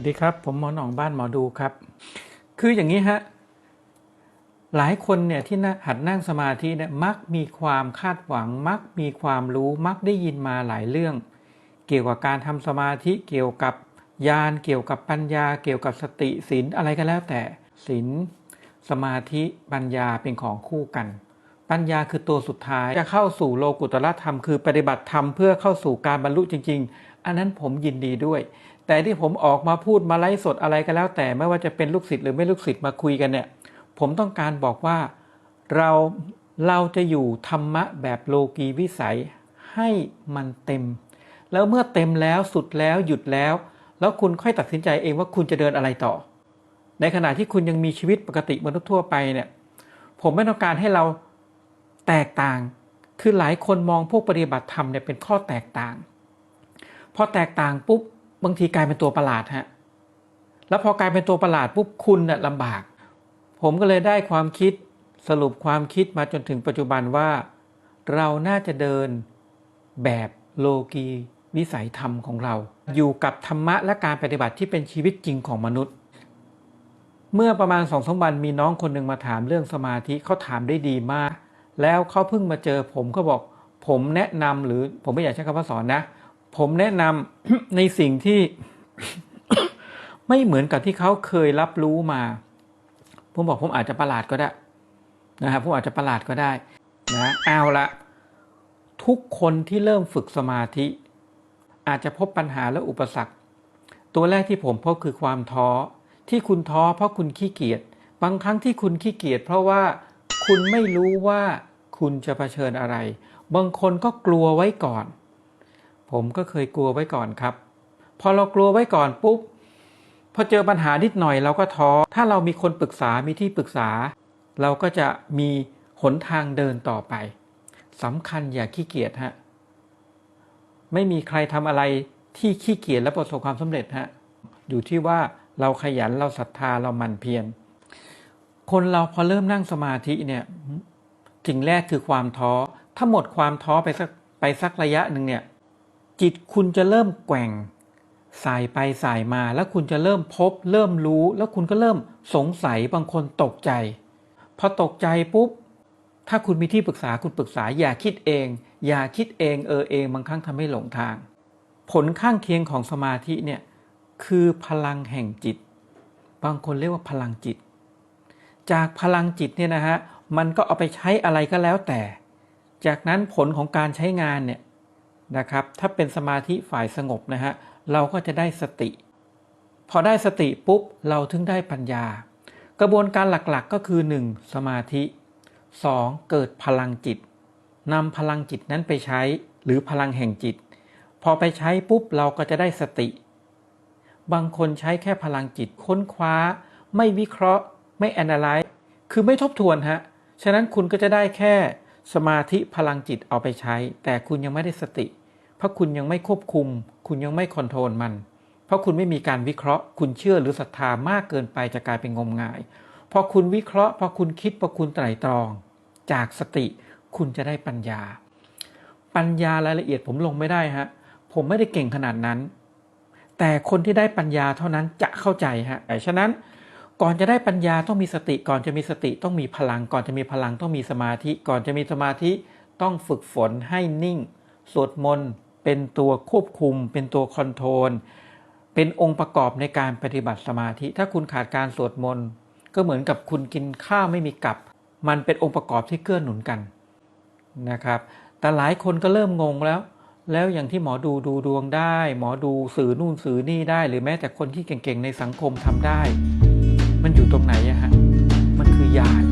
วัสดีครับ ผมหมอหนองบ้านหมอดูครับ คืออย่างนี้ฮะหลายคนเนี่ยที่หัดนั่งสมาธิเนี่ยมักมีความคาดหวัง มักมีความรู้มักได้ยินมาหลายเรื่อง เกี่ยวกับการทำสมาธิเกี่ยวกับญาณเกี่ยวกับปัญญา เกี่ยวกับสติศีลอะไรก็แล้วแต่ศีลสมาธิปัญญาเป็นของคู่กัน ปัญญาคือตัวสุดท้ายจะเข้าสู่โลกุตตรธรรมคือปฏิบัติธรรมเพื่อเข้าสู่การบรรลุจริง ๆ อันนั้นผมยินดีด้วย แต่ที่ผมออกมาพูดมาไลฟ์สดอะไรก็แล้ว แต่ไม่ว่าจะเป็นลูกศิษย์หรือไม่ลูกศิษย์มาคุยกันเนี่ย ผมต้องการบอกว่าเราเราจะอยู่ธรรมะแบบโลกีวิสัยให้มันเต็ม แล้วเมื่อเต็มแล้วสุดแล้วหยุดแล้ว แล้วคุณค่อยตัดสินใจเองว่าคุณจะเดินอะไรต่อ ในขณะที่คุณยังมีชีวิตปกติมนุษย์ทั่วไปเนี่ย ผมไม่ต้องการให้เราแตกต่าง คือหลายคนมองพวกปฏิบัติธรรมเนี่ยเป็นข้อแตกต่าง พอแตกต่างปุ๊บ บางทีกลายเป็นตัวประหลาดฮะแล้วพอกลายเป็นตัวประหลาดปุ๊บคุณน่ะลำบาก ผมก็เลยได้ความคิดสรุปความคิดมาจนถึงปัจจุบันว่า เราน่าจะเดินแบบโลกีวิสัยธรรมของเรา อยู่กับธรรมะและการปฏิบัติที่เป็นชีวิตจริงของมนุษย์ เมื่อประมาณสองสามวันมีน้องคนหนึ่งมาถามเรื่องสมาธิเขาถามได้ดีมาก แล้วเขาเพิ่งมาเจอผมเขาบอก ผมแนะนำหรือผมไม่อยากใช้คำว่าสอนนะ ผมแนะนำในสิ่งที่ไม่เหมือนกับที่เขาเคยรับรู้มา ผมบอกผมอาจจะประหลาดก็ได้นะครับผมอาจจะประหลาดก็ได้นะเอาละทุกคนที่เริ่มฝึกสมาธิ อาจจะพบปัญหาและอุปสรรค ตัวแรกที่ผมพบคือความท้อที่คุณท้อเพราะคุณขี้เกียจบางครั้งที่คุณขี้เกียจเพราะว่าคุณไม่รู้ว่าคุณจะเผชิญอะไร บางคนก็กลัวไว้ก่อน ผมก็เคยกลัวไว้ก่อนครับ พอเรากลัวไว้ก่อนปุ๊บพอเจอปัญหานิดหน่อยเราก็ท้อ ถ้าเรามีคนปรึกษามีที่ปรึกษา เราก็จะมีหนทางเดินต่อไปสำคัญอย่าขี้เกียจฮะไม่มีใครทำอะไรที่ขี้เกียจและประสบความสำเร็จฮะอยู่ที่ว่าเราขยันเราศรัทธาเราหมั่นเพียรคนเราพอเริ่มนั่งสมาธิเนี่ยสิ่งแรกคือความท้อถ้าหมดความท้อไปสักไปสักระยะหนึ่งเนี่ย จิตคุณจะเริ่มแกว่งสายไปสายมาแล้วคุณจะเริ่มพบ เริ่มรู้ แล้วคุณก็เริ่มสงสัยบางคนตกใจ พอตกใจปุ๊บ ถ้าคุณมีที่ปรึกษาคุณปรึกษาอย่าคิดเอง อย่าคิดเองเออเองบางครั้งทำให้หลงทาง ผลข้างเคียงของสมาธิเนี่ยคือพลังแห่งจิต บางคนเรียกว่าพลังจิต จากพลังจิตเนี่ยนะฮะมันก็เอาไปใช้อะไรก็แล้วแต่ จากนั้นผลของการใช้งานเนี่ย นะครับ ถ้าเป็นสมาธิฝ่ายสงบนะฮะเราก็จะได้สติ พอได้สติปุ๊บเราถึงได้ปัญญา กระบวนการหลักๆกก็คือ 1. สมาธิ 2. เกิดพลังจิตนำพลังจิตนั้นไปใช้หรือพลังแห่งจิต พอไปใช้ปุ๊บเราก็จะได้สติ บางคนใช้แค่พลังจิตค้นคว้า ไม่วิเคราะห์ ไม่ analyze คือไม่ทบทวนฮะฉะนั้นคุณก็จะได้แค่สมาธิพลังจิตเอาไปใช้ แต่คุณยังไม่ได้สติ เพราะคุณยังไม่ควบคุม คุณยังไม่คอนโทรลมัน เพราะคุณไม่มีการวิเคราะห์ คุณเชื่อหรือศรัทธามากเกินไปจะกลายเป็นงมงาย พอคุณวิเคราะห์ พอคุณคิด พอคุณไตร่ตรอง จากสติ คุณจะได้ปัญญา ปัญญารายละเอียดผมลงไม่ได้ฮะ ผมไม่ได้เก่งขนาดนั้น แต่คนที่ได้ปัญญาเท่านั้นจะเข้าใจฮะฉะนั้นก่อนจะได้ปัญญาต้องมีสติ ก่อนจะมีสติต้องมีพลัง ก่อนจะมีพลังต้องมีสมาธิ ก่อนจะมีสมาธิต้องฝึกฝนให้นิ่ง สวดมนต์ เป็นตัวควบคุม เป็นตัวคอนโทรลเป็นองค์ประกอบในการปฏิบัติสมาธิ ถ้าคุณขาดการสวดมนต์ก็เหมือนกับคุณกินข้าวไม่มีกับ มันเป็นองค์ประกอบที่เกื้อหนุนกันนะครับ แต่หลายคนก็เริ่มงงแล้ว แล้วอย่างที่หมอดูดูดวงได้ หมอดูสื่อนู่นสื่อนี่ได้ หรือแม้แต่คนที่เก่งๆในสังคมทำได้ มันอยู่ตรงไหนอะฮะ มันคือญาณ